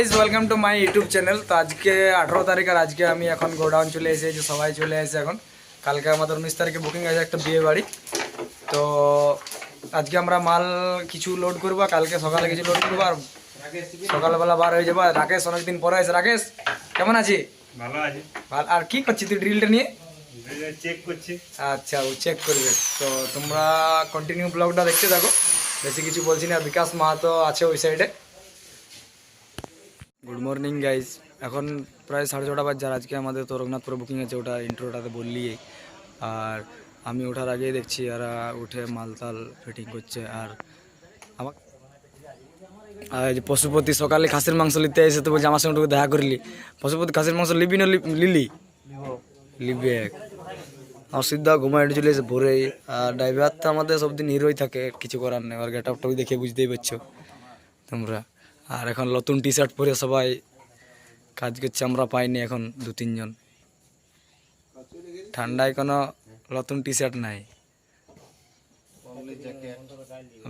Guys welcome to my YouTube channel তো আজকে আঠারো তারিখ আর আজকে আমি এখন গোডাউন চলে এসেছি সবাই চলে এসেছে এখন। কালকে আমাদের উনিশ তারিখে বুকিং আছে একটা বিয়ে বাড়ি। তো আজকে আমরা মাল কিছু লোড করব কালকে সকালে কিছু লোড করব আর সকালবেলা বার হয়ে যাব। রাকেশ অনেকদিন পরে আছে রাকেশ কেমন আছি ভালো আছে। ভালো আর কি করছি তুই ড্রিলটা নিয়ে? চেক করছি। আচ্ছা ও চেক করবে। তো তোমরা কন্টিনিউ ব্লগটা দেখতে থাকো। বেশি কিছু বলছি না বিকাশ মাহাতো আছে ওই সাইডে গুড মর্নিং গাইজ এখন প্রায় সাড়ে ছটা বাজছে আর আজকে আমাদের তো রঘুনাথপুরে বুকিং আছে, ওটা ইন্ট্রোটাতে বললি আর আমি ওঠার আগেই দেখছি এরা উঠে মালতাল ফিটিং করছে আর আমার আর পশুপতি সকালে খাসির মাংস নিতে এসে তো বলছে আমার সঙ্গে দেখা করলি। পশুপতি খাসির মাংস লিবি না লিলি? লিবে। আর সিদ্ধা ঘুমায় চলে এসে ভোরে। আর ড্রাইভার তো আমাদের সব দিন হিরোই থাকে, কিছু করার নেই। আর গেট আপটাও দেখে বুঝতেই পারছ তোমরা। আর এখন নতুন টি শার্ট পরে সবাই কাজ করছে, আমরা পাইনি এখন দু, তিনজন। ঠান্ডায় কোনো নতুন টি শার্ট নাই।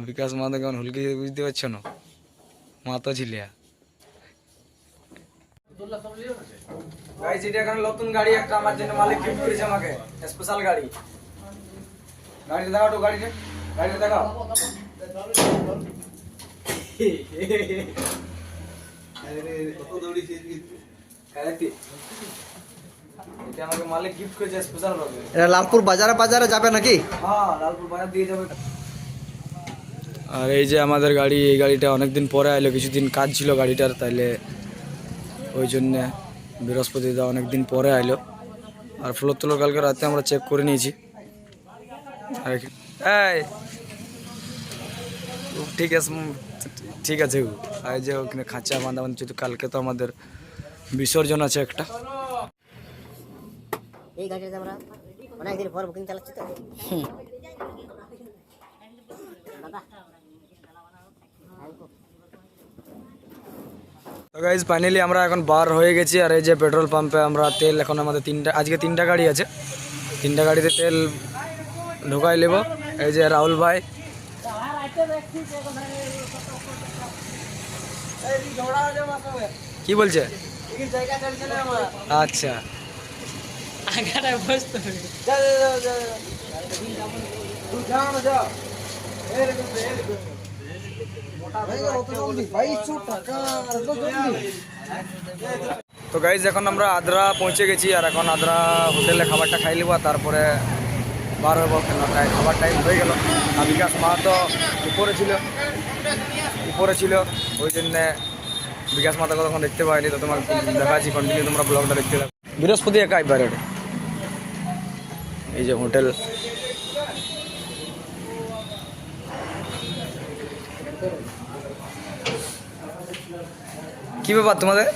বিকাশ মাদা কেমন, হুলকি, বুঝতে পারছ না? মা তো ছিলিয়া গাইস এটা গাড়ি গাড়ি। দেখাও। এটা লালপুর বাজারে বাজারে যাবে নাকি? আর এই যে আমাদের গাড়ি, এই গাড়িটা অনেকদিন পরে আইলো, কিছুদিন কাজ ছিল গাড়িটার, তাইলে ওই জন্যে বৃহস্পতিটা অনেকদিন পরে আইলো। আর ফ্লোর তুলো কালকে রাতে আমরা চেক করে নিয়েছি। আর ঠিক আছে ঠিক আছে আর এই যে ওখানে খাঁচা বাঁধা বাঁধা যেহেতু কালকে তো আমাদের বিসর্জন আছে একটা। এই আমরা অনেকদিন পর বুকিং চালাচ্ছি তো। তো গাইজ ফাইনালি আমরা এখন বার হয়ে গেছি আর এই যে পেট্রোল পাম্পে আমরা তেল এখন আমাদের তিনটা আজকে তিনটা গাড়ি আছে। তিনটা গাড়িতে তেল ঢোকাই নেব। এই যে রাহুল ভাই কি বলছে? আচ্ছা। তো গাইজ এখন আমরা আদ্রা পৌঁছে গেছি আর এখন আদ্রা হোটেলে খাবারটা খাই নেব তারপরে বার হব কেন টাই- খাবার টাইম হয়ে গেল। আর বিকাশ মা তো উপরে ছিল। উপরে ছিল। ওই জন্যে বিকাশ মাতাকে তখন দেখতে পাইনি। তো তোমার দেখাচ্ছি কন্টিনিউ তোমরা ব্লগটা দেখতে থাকো। বৃহস্পতি একাই বাইরে এই যে হোটেল। কি ব্যাপার তোমাদের?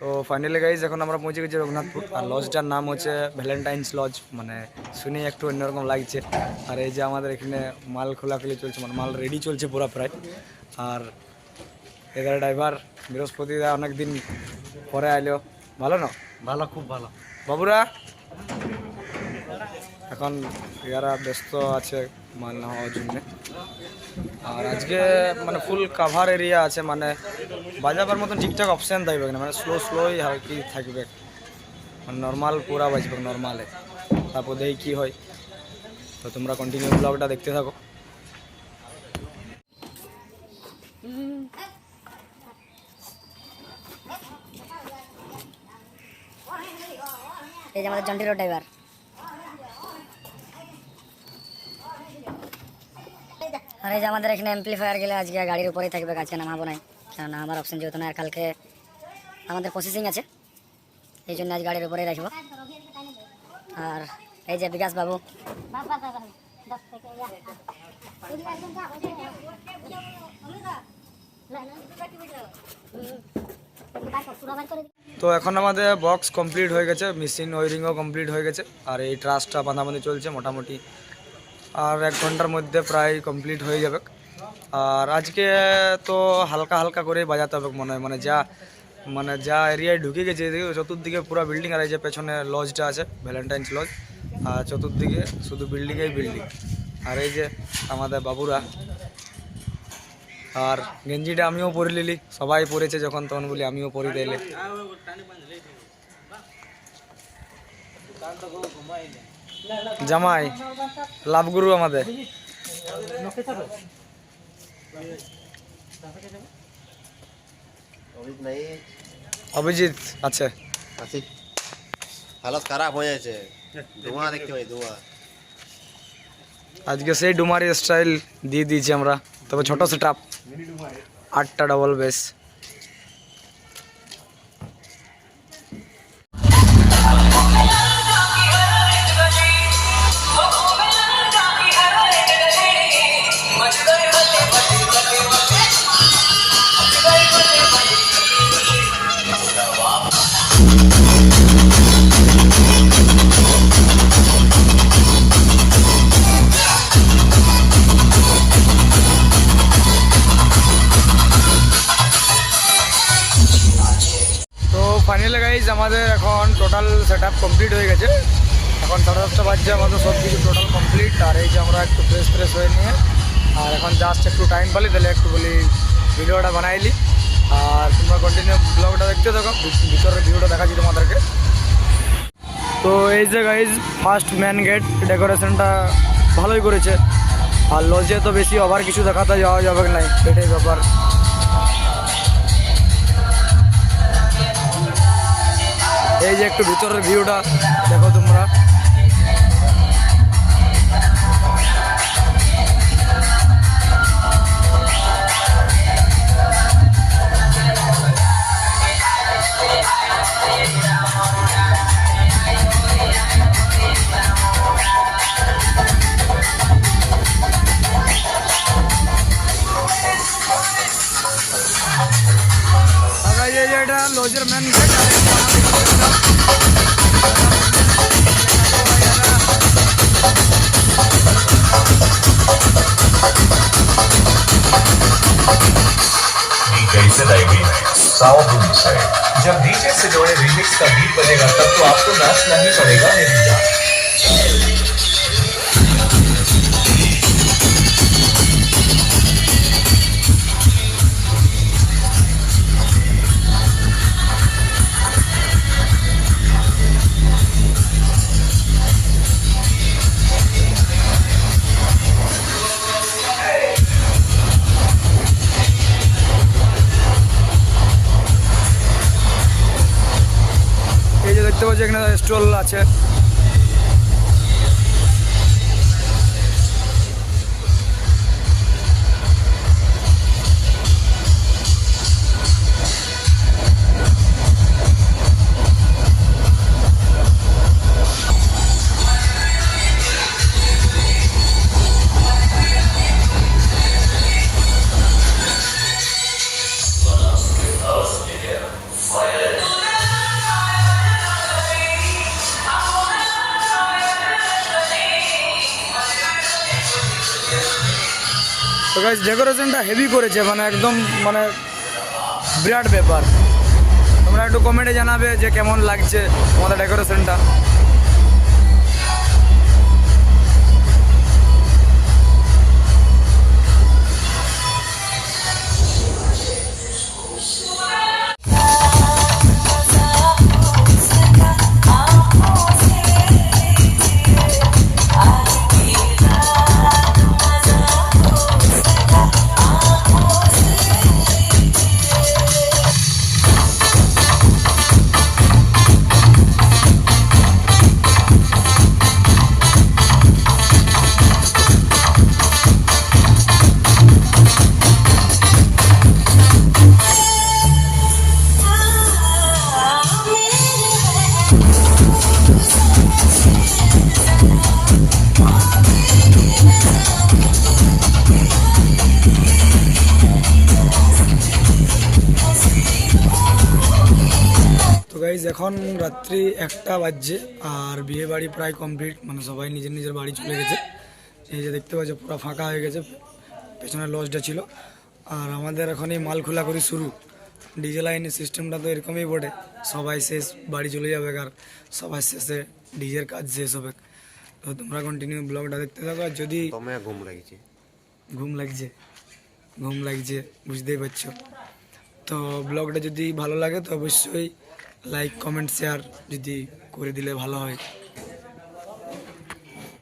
তো ফাইনালি গাইজ এখন আমরা পৌঁছে গেছি রঘুনাথপুর। আর লজটার নাম হচ্ছে ভ্যালেন্টাইন্স লজ মানে শুনে একটু অন্যরকম লাগছে। আর এই যে আমাদের এখানে মাল খোলাখুলি চলছে মানে মাল রেডি চলছে পুরো প্রায়। আর এদের ড্রাইভার বৃহস্পতিদা অনেক দিন পরে আইলো। ভালো না? ভালো খুব ভালো। বাবুরা? এখন এরা ব্যস্ত আছে মাল না হওয়ার জন্যে। আর আজকে মানে ফুল কাভার এরিয়া আছে মানে বাজাবার মতন ঠিকঠাক অপশান থাকবে না মানে স্লো স্লোই আর কি থাকবে। মানে নর্মাল পুরা বাজবে নর্মালে তারপর দেখি কী হয়। তো তোমরা কন্টিনিউ ব্লগটা দেখতে থাকো। এই যে আমাদের জন্টিরো ড্রাইভার আর এই যে আমাদের এখানে এমপ্লিফায়ার গেলে আজকে গাড়ির উপরেই থাকবে আজকে নামাবো নাই। কারণ আমার অপশন যেহেতু না কালকে আমাদের প্রসেসিং আছে, এই জন্য আজ গাড়ির উপরেই রাখব। আর এই যে বিকাশ বাবু। তো এখন আমাদের বক্স কমপ্লিট হয়ে গেছে মেশিন ওয়ারিংও কমপ্লিট হয়ে গেছে, আর এই ট্রাসটা বাঁধাবাঁধি চলছে মোটামুটি। আর এক ঘণ্টার মধ্যে প্রায় কমপ্লিট হয়ে যাবে। আর আজকে তো হালকা হালকা করে বাজাতে হবে মনে হয়। মানে যা মানে যা এরিয়ায় ঢুকে গেছে চতুর্দিকে পুরো বিল্ডিং আর এই যে পেছনে লজটা আছে ভ্যালেন্টাইন্স লজ আর চতুর্দিকে শুধু বিল্ডিংয়েই বিল্ডিং আর এই যে আমাদের বাবুরা। আর গেঞ্জিটা আমিও পরে নিলি। সবাই পরেছে যখন তখন বলি, আমিও পরি তাইলে। জামাই লাভগুরু আমাদের। অভিজিৎ আছে। হালত খারাপ হয়ে যাচ্ছে ধোঁয়া দেখতে পাই ধোঁয়া। আজকে সেই ডুমারি স্টাইল দিয়ে দিয়েছি আমরা। তবে ছোট সেট আটটা double base total set complete হয়ে গেছে। এখন সাড়ে দশটা বাজছে, আমাদের সব কিছু টোটাল কমপ্লিট আর এই যে আমরা একটু ফ্রেশ ফ্রেশ হয়ে নিয়ে, আর এখন জাস্ট একটু টাইম পালি, তাহলে একটু বলি ভিডিওটা বানাইলি আর তোমরা কন্টিনিউ ব্লগটা দেখতে থাকো ভিতরের ভিডিওটা দেখাচ্ছি তোমাদেরকে। তো এই যে গাইজ ফার্স্ট মেন গেট ডেকোরেশনটা ভালোই করেছে। আর লজে তো বেশি আবার কিছু দেখাতে যাওয়া যাবে না, এটাই ব্যাপার। এই যে একটু ভিতরের ভিউটা দেখো তোমরা। আর এই रूम्स है जब डीजे से जोड़े रिमिक्स का बीट बजेगा, तब तो आपको नाचना ही पड़ेगा मेरी जान। দেখতে পাচ্ছি এখানে স্টল আছে। গাইজ ডেকোরেশনটা হেভি করেছে মানে একদম মানে বিরাট ব্যাপার। তোমরা একটু কমেন্টে জানাবে যে কেমন লাগছে তোমাদের ডেকোরেশনটা এখন রাত্রি একটা বাজছে আর বিয়ে বাড়ি প্রায় কমপ্লিট মানে সবাই নিজের নিজের বাড়ি চলে গেছে। এই যে দেখতে পাচ্ছ পুরো ফাঁকা হয়ে গেছে। পেছনে লজটা ছিল। আর আমাদের এখন এই মাল খোলা করি শুরু। ডিজে লাইনের সিস্টেমটা তো এরকমই বটে। সবাই শেষ বাড়ি চলে যাবে আর সবাই শেষে ডিজের কাজ শেষ হবে। তো তোমরা কন্টিনিউ ব্লগটা দেখতে থাকো। আর যদি ঘুম লাগছে? ঘুম লাগছে? ঘুম লাগছে বুঝতেই পারছ। তো ব্লগটা যদি ভালো লাগে তো অবশ্যই লাইক কমেন্ট শেয়ার যদি করে দিলে ভালো হয়।